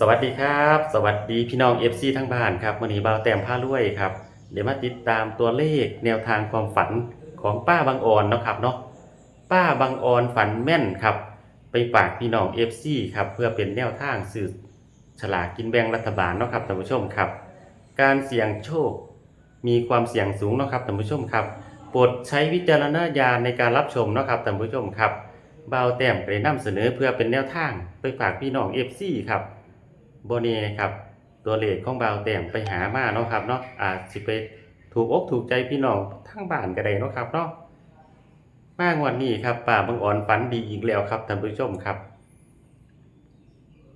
สวัสดีครับ สวัสดีพี่น้อง FC ทั้งบ้านครับวันนี้บ่าวแต้มผ้ารวยครับ เดี๋ยวมาติดตามตัวเลขแนวทางความฝันของป้าบางออนเนาะครับเนาะป้าบางออนฝันแม่นครับ ไปฝากพี่น้อง FC ครับเพื่อเป็นแนวทางสื่อฉลากกินแบ่งรัฐบาลเนาะครับท่านผู้ชมครับ การเสี่ยงโชค มีความเสี่ยงสูงเนาะครับท่านผู้ชมครับโปรดใช้วิจารณญาณในการรับชมเนาะครับท่านผู้ชมครับบ่าวแต้มก็ได้นำเสนอเพื่อเป็นแนวทางไปฝากพี่น้อง FC ครับ โบเน่ครับ ตัวเลขของบาวแต้มไปหามาเนาะครับเนาะอาจสิไปถูกอกถูกใจพี่น้องทั้งบ้านก็ได้เนาะครับเนาะมางวันนี้ครับป่าบางอ่อนฝันดีอีกแล้วครับท่านผู้ชมครับ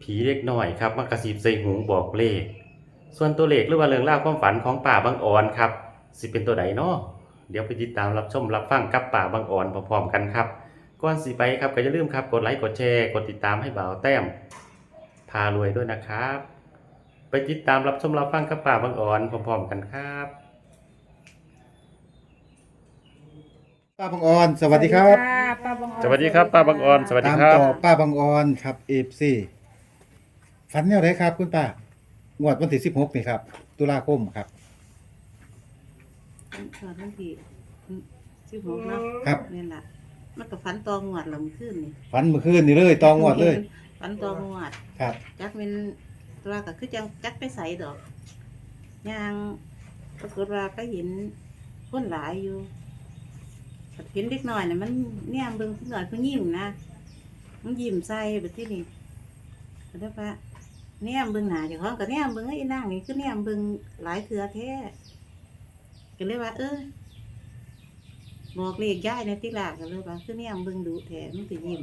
ผีเล็กน้อยครับมากระซิบใส่หูบอกเลข ส่วนตัวเลขหรือว่าเรื่องราวความฝันของป่าบางอ่อนครับสิเป็นตัวใดเนาะเดี๋ยวไปติดตามรับชมรับฟังกับป่าบางอ่อนพร้อมๆกันครับก่อนสิไปครับก็อย่าลืมครับกดไลค์กดแชร์กดติดตามให้บ่าวแต้ม พารวยด้วยนะครับ ไปติดตามรับชมรับฟังกับป่าบางอ่อนพร้อมๆกันครับป้าบางออนสวัสดีครับ ป้าบังออนสวัสดีครับป้าบางออนสวัสดีตามครับ ต่อป้าบางออนครับเอฟซีฝันแนวไหนครับคุณป้างวดวันที่สิบหกนี่ครับ ตุลาคมครับตอนนั้นที่สิบหกเนาะครับ นี่แหละมันก็ฝันตองวดลำขึ้นนี่ฝันเมื่อคืนนี่เลยตองวดเลย ฝันตองวดครับ จักเป็นตัวก็คือจังจักไปใส่ดอกยางปรากฏว่าก็เห็นคนหลายอยู่เห็นเด็กน้อยน่ะมันเนี่ยเบิ่งผู้หน่อยผู้ยิ่งนะมันยิ้มใส่แบบที่นี่ก็ได้ปะเนี่ยเบิ่งหนาเจ้าของก็เนี่ยเบิ่งไอ้นางนี่คือเนี่ยเบิ่งหลายเถื่อแท้ก็เลยว่า เออบอกเลขย้ายในที่ลากกันเลยว่าคือเนี่ยเบิ่งดูแถมมันก็ยิ้ม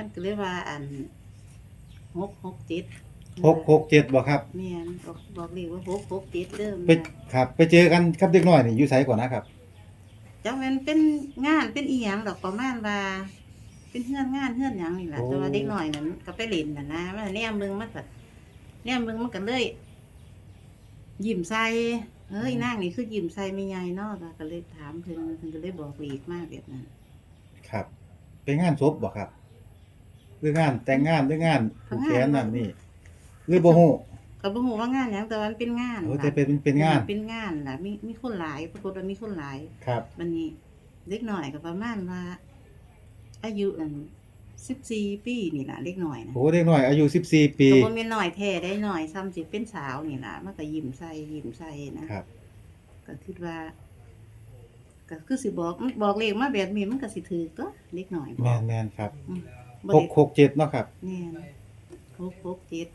นั่นก็เลยว่าอันหกหกเจ็ดหกหกเจ็ดบ่ครับเนี่ยบอกบอกเลขว่าหกหกเจ็ดเดิมไปครับ ไปเจอกันครับเด็กน้อยนี่อยู่ไสก่อนนะครับ จังแมันเป็นงานเป็นอีหยังดอกประมาณว่า เป็นเฮือนงานเฮือนหยังนี่แหละโอ้ แต่ว่าเด็กหน่อยนั้นก็ไปเล่นน่ะนะมันเนี่ยมึงมันก็เนี่ยมึงมันก็เลย ยิ้มใส่เฮ้ยนางนี่คือยิ้มใส่ไม่ใหญ่เนาะก็เลยถามเพิ่นเพิ่นก็เลยบอกอีกมากแบบนั้น ครับเป็นงานศพบ่ครับ หรืองานแต่งงานหรืองานผูกแขนนั่นนี่หรือบ่ฮู้ก็บ่ฮู้ว่างานหยังแต่ว่ามันเป็นงานโอ้ล่ะแต่เป็นเป็นงาน เป็นงานล่ะมีมีคนหลายปรากฏว่ามีคนหลายครับมันนี้เล็กหน่อยก็ประมาณว่าอายุอันสิบสี่ปีนี่ล่ะเล็กหน่อยนะโอ้เด็กน้อยอายุ14ปีก็บ่แม่นหน่อยแท้ได้หน่อยซ้ำสิเป็นสาวนี่ล่ะมันก็ยิ้มใส่ยิ้มใส่นะครับก็คิดว่าก็คือสิบอกมันบอกเลขมาแบบนี้มันก็สิถือตัวเล็กหน่อยบแม่อกนแม่นครับอืม บ่หได้กหกเจ็ดเนาะครับแน่นหกหกเจ็ด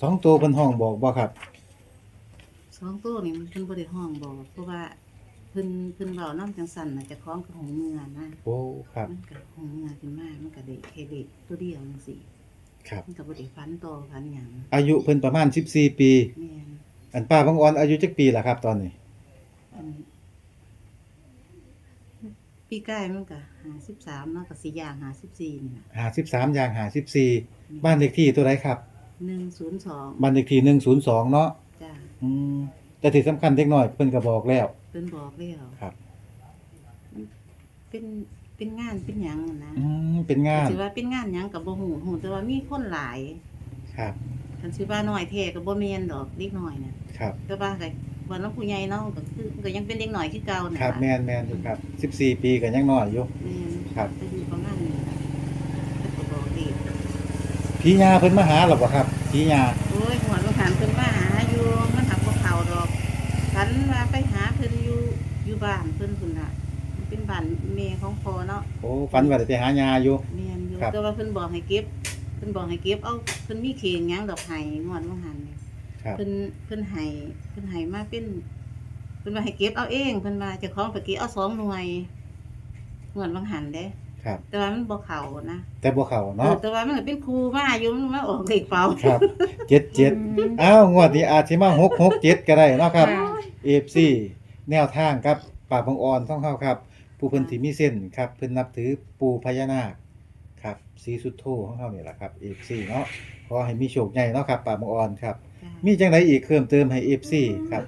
สองตัวเพิ่นห้องบอกบ่ครับ สองตัวนี่มันเพิ่นบ่ได้ห้องบอกเพราะว่าเพิ่นเพิ่นเว้านำจังซั่นน่ะเจะคล้าของกับของเมือนะโอ้ครับมันก็ของเมือขึ้นมามันก็ได้แค่เด็กตัวเดียวจังซี่ครับ มันก็บ่ได้ฟันต่อฟันหยังอายุเพิ่นประมาณ 14 ปี แม่นอันป้าบางออนอายุจักปีล่ะครับตอนนี้อัน ปีใกล้มันก็53เนาะก็สิย่าง54นี่ล่ะ53อย่าง54บ้านเลขที่ตัวใดครับ102บ้านเลขที่102เนาะจ้าอืมแต่ที่สำคัญเด็กน้อยเพิ่นก็บอกแล้วเพิ่นบอกแล้วครับ เป็นเป็นงานเป็นหยังอะนะอืมเป็นงาน สิว่าเป็นงานหยังก็บ่ฮู้ฮู้แต่ว่ามีคนหลายครับ คันสิว่าน้อยแท้ก็บ่แม่นดอกเด็กน้อยน่ะครับ แต่ว่าก็ ว่าน้องผู้ใหญ่เนาะก็คือก็ยังเป็นเด็กน้อยคือเก่าน่ะครับแม่นแม่นอยู่ครับ14ปีก็ยังน้อยอยู่ แม่นครับ อายุประมาณนี้ล่ะแล้วก็บอกด็กพี่ยาเพิ่นมาหาหรอบ่ครับพี่ยาโอ้ยหัวลูกหันเพิ่นมาหาอยู่มันหักบ่เข้าดอกฉันว่าไปหาเพิ่นอยู่อยู่บ้านเพิ่นพุ่นน่ะมันเป็นบ้านแม่ของพ่อเนาะ โอ้ฝันว่าได้ไปหายาอยู่ แม่นอยู่ครับ แต่ว่าเพิ่นบอกให้เก็บเพิ่นบอกให้เก็บเอาเพิ่นมีเข่งหยังดอกไห้งวลูกหัน ครับ เพิ่นเพิ่นให้เพิ่นให้มาเป็นเพิ่นว่าให้เก็บเอาเองเพิ่นว่าเจ้าของไปเก็บเอาสองหน่วยงวดบางหันเด้ครับ แต่ว่ามันบ่เข้านะแต่บ่เข้าเอเนาะอแต่ว่ามันก็เป็นครูมาอยู่มันมาออกเลขเป่าครับ77อ้าวงวดนี้อาจสิมา667ก็ได้เนาะครับ FC แนวทางครับป่าบางออนต้องเข้าครับ ผู้เพิ่นที่มีเส้นครับเพิ่นนับถือปู่พญานาคครับสีสุดโทของเฮานี่แหละครับ FC เนาะขอให้มีโชคใหญ่เนาะครับป่าบางออนครับ มีจังไดอีกเพิ่มเติมให้ FC ครับ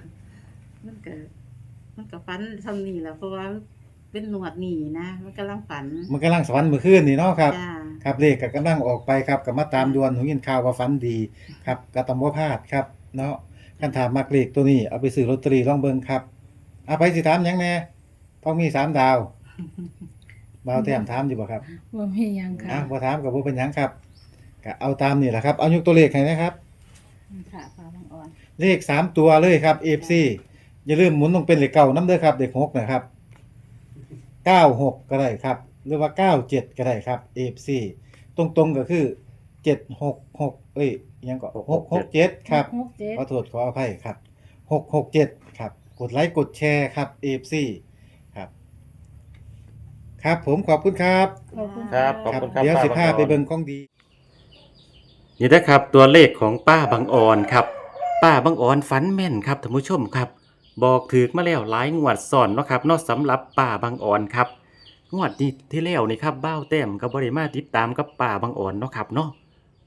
มันก็มันก็ฟันทำนี่แหละเพราะว่าเป็นหนวดหนีนะ มันกำลังฝันมันกำลังสวรรค์เมื่อคืนนี่เนาะครับ จ้าครับเลขก็กำลังออกไปครับก็มาตามดวนหูยินข่าวว่าฝันดีครับก็ต้องบ่พลาดครับเนาะคันถามมักเลขตัวนี้เอาไปซื้อลอตเตอรี่ลองเบิ่งครับเอาไปสิถามหยังแน่ท้องมีสามดาวบ่าวแต้มถามอยู่บ่ครับว่ามีหยังอะค่ะบ่ถามก็บ่เป็นหยังครับก็เอาตามนี่แหละครับเอายกตัวเลขให้นะครับ ค่ะป้าบางอ่อน เลขสามตัวเลยครับ FC อย่าลืมหมุนลงเป็นเลขเก่านํเด้อครับเลขหกนะครับ96ก็ได้ครับ หรือว่า97ก็ได้ครับ FC ตรงๆก็คือ766เอ้ยอิหยังก็667ครับหกเจ็ดขอโทษขออภัยครับ667ครับ กดไลค์กดแชร์ครับ AFC ครับ ครับผมขอบคุณครับขอบคุณครับขอบคุณครับเดี๋ยวสิป้าพาบังออนไปเบิ่งของดี นี่นะครับตัวเลขของป้าบางออนครับ ป้าบางอ่อนฝันแม่นครับท่านผู้ชมครับ บอกถือมาแล้วหลายงวดซ้อนเนาะครับนอกสำหรับป้าบางอ่อนครับงวดนี้ที่แล้วนี่ครับเบ้าวแต้มก็บบริมาติดตามกับป้าบางอ่อนเนาะครับเนาะ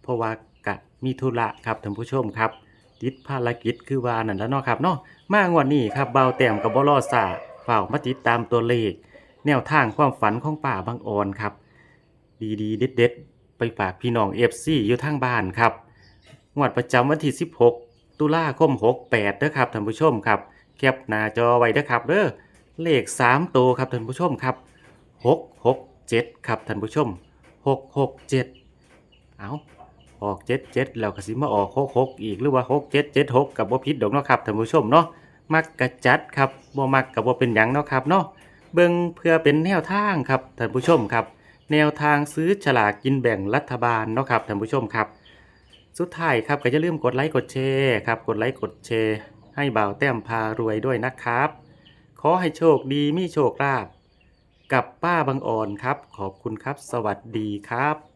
เพราะว่ากะมีธุระครับท่านผู้ชมครับ ติดภารกิจคือว่านั่นแล้วเนาะครับเนาะมางวดนี้ครับเบ้าวแต้มกับบลอซาเฝ้ามาติดตามตัวเลข แนวทางความฝันของป้าบางอ่อนครับ ดีๆเด็ดๆไปฝากพี่น้องเอฟซีอยู่ทางบ้านครับงวดประจำวันที่ 16 ตุลาคม68เด้อครับท่านผู้ชมครับแคปหน้าจอไว้เด้อครับเด้อเลข3ตัวครับท่านผู้ชมครับ 667 ครับท่านผู้ชม 667 เอาออก77แล้วก็สิมาออก66อีกหรือว่า 6776กับบ่ผิดดอกเนาะครับท่านผู้ชมเนาะมักกระจัดครับบ่มักกับบ่เป็นหยังเนาะครับเนาะเบิ่งเพื่อเป็นแนวทางครับท่านผู้ชมครับ แนวทางซื้อฉลากกินแบ่งรัฐบาลเนาะครับท่านผู้ชมครับ สุดท้ายครับก็อย่าลืมกดไลค์กดแชร์ครับกดไลค์กดแชร์ ให้บ่าวแต้มพารวยด้วยนะครับ ขอให้โชคดีมีโชคลาภกับป้าบางอ่อนครับ ขอบคุณครับ สวัสดีครับ